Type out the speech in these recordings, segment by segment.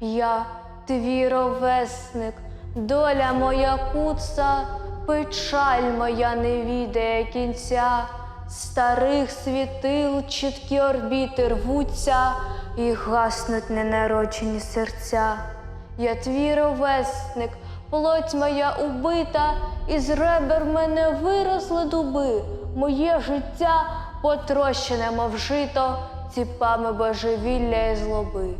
Я твій ровесник, доля моя куца, печаль моя не відає кінця. Старих світил чіткі орбіти рвуться і гаснуть ненароджені серця. Я твій ровесник, плоть моя убита, із ребер мене виросли дуби, моє життя потрощене, мов жито, ціпами божевілля і злоби.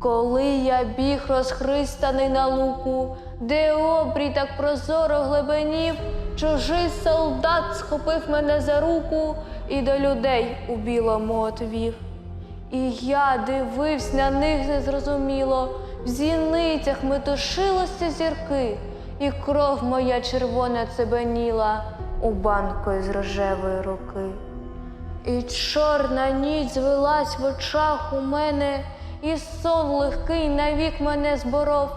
Коли я біг розхристаний на луку, де обрій так прозоро глибинів, чужий солдат схопив мене за руку і до людей у білому отвів. І я дивився на них незрозуміло, в зіницях метушилося зірки, і кров моя червона цебеніла у банку із рожевої руки. І чорна ніч звелась в очах у мене, і сон легкий навік мене зборов.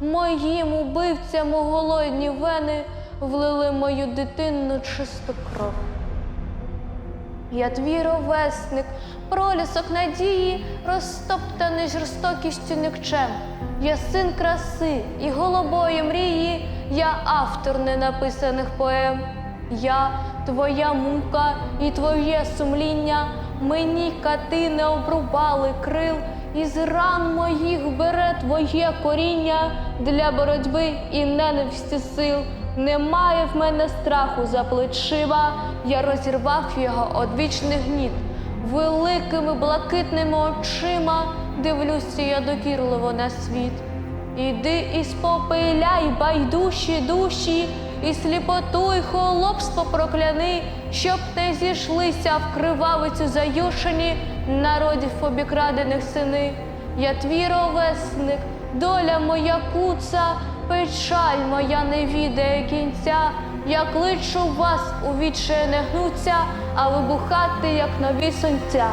Моїм убивцям у голодні вени влили мою дитинну чисту кров. Я твій ровесник, пролісок надії, розтоптаний жорстокістю никчем. Я син краси і голубої мрії, я автор ненаписаних поем. Я твоя мука і твоє сумління, мені кати не обрубали крил, із ран моїх бере твоє коріння для боротьби і ненависті сил. Немає в мене страху за плечима, я розірвав його одвічний гніт. Великими блакитними очима дивлюся я докірливо на світ. Іди і спопиляй байдуші душі, і сліпоту, і холопство прокляни, щоб не зійшлися в кривавицю заюшені народів обікрадених сини. Я твій ровесник, доля моя куца, печаль моя не відає кінця. Я кличу вас у віче не гнуться, а вибухати, як нові сонця.